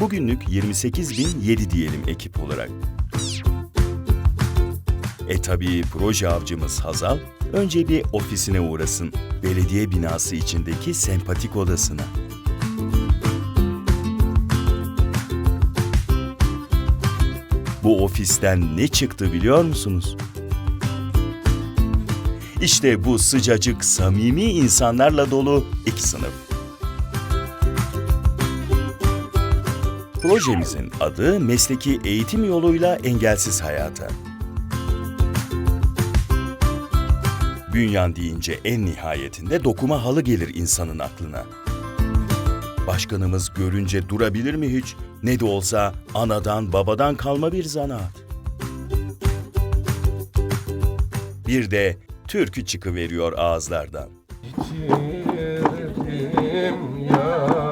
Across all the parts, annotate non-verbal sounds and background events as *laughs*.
bugünlük 28.007 diyelim ekip olarak. E tabii proje avcımız Hazal önce bir ofisine uğrasın. Belediye binası içindeki sempatik odasına. Bu ofisten ne çıktı biliyor musunuz? İşte bu sıcacık, samimi insanlarla dolu iki sınıf. Projemizin adı mesleki eğitim yoluyla engelsiz hayata. Bünyan deyince en nihayetinde dokuma halı gelir insanın aklına. Başkanımız görünce durabilir mi hiç? Ne de olsa anadan babadan kalma bir zanaat. Bir de türkü çıkıveriyor ağızlardan. Yitirdim yarimi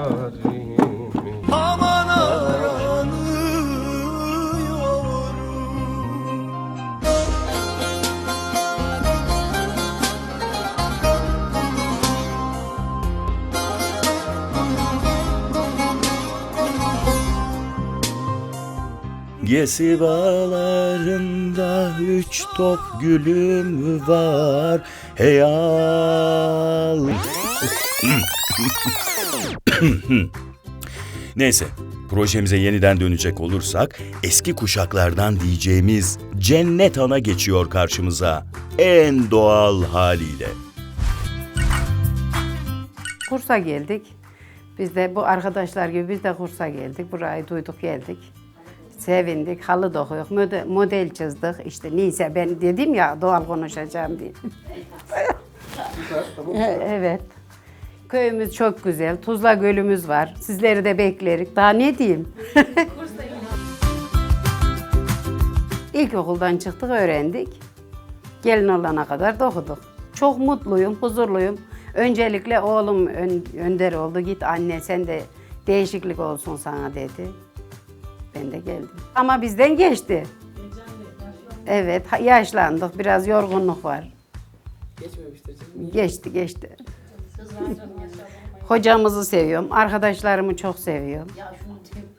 Gesi bağlarında üç top gülüm var Heyal *coughs* Neyse projemize yeniden dönecek olursak eski kuşaklardan diyeceğimiz cennet ana geçiyor karşımıza en doğal haliyle. Kursa geldik. Biz de bu arkadaşlar gibi biz de kursa geldik. Burayı duyduk geldik. Sevindik, halı model, model çizdik. İşte neyse ben dedim ya doğal konuşacağım diye. *laughs* evet. Köyümüz çok güzel. Tuzla Gölümüz var. Sizleri de beklerik. Daha ne diyeyim? *laughs* İlkokuldan çıktık, öğrendik. Gelin olana kadar da okuduk. Çok mutluyum, huzurluyum. Öncelikle oğlum ön- önder oldu. Git anne sen de değişiklik olsun sana dedi. Ben de geldim. Ama bizden geçti. Evet, yaşlandık. Biraz yorgunluk var. Geçti, geçti. Hocamızı seviyorum. Arkadaşlarımı çok seviyorum.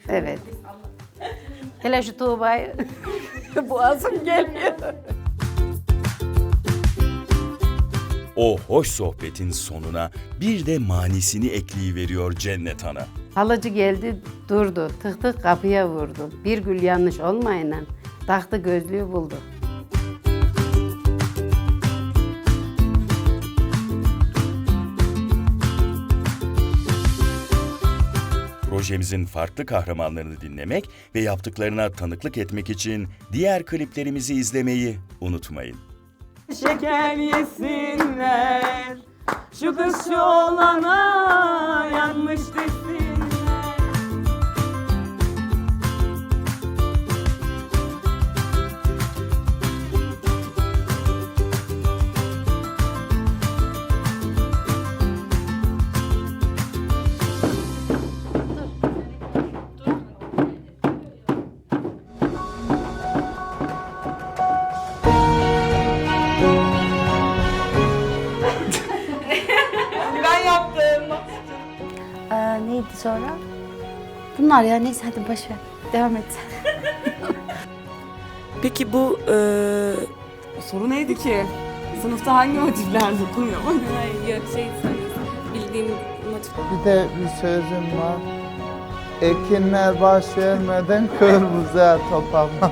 Evet. Hele şu Tuğba'yı *laughs* boğazım geliyor. O hoş sohbetin sonuna bir de manisini ekleyiveriyor cennet ana. Halıcı geldi durdu. Tık tık kapıya vurdu. Bir gül yanlış olmayla taktı gözlüğü buldu. Projemizin farklı kahramanlarını dinlemek ve yaptıklarına tanıklık etmek için diğer kliplerimizi izlemeyi unutmayın. Şeker yesinler Şu kız şu olana yanmış desinler neydi sonra? Bunlar ya neyse hadi boş ver. Devam et. *laughs* Peki bu eee soru neydi ki? Sınıfta hangi motifler dokunuyor? Hayır *laughs* yok şey. Bildiğin motif. Bir de bir sözüm var. Ekinler baş vermeden kırmızıya topama.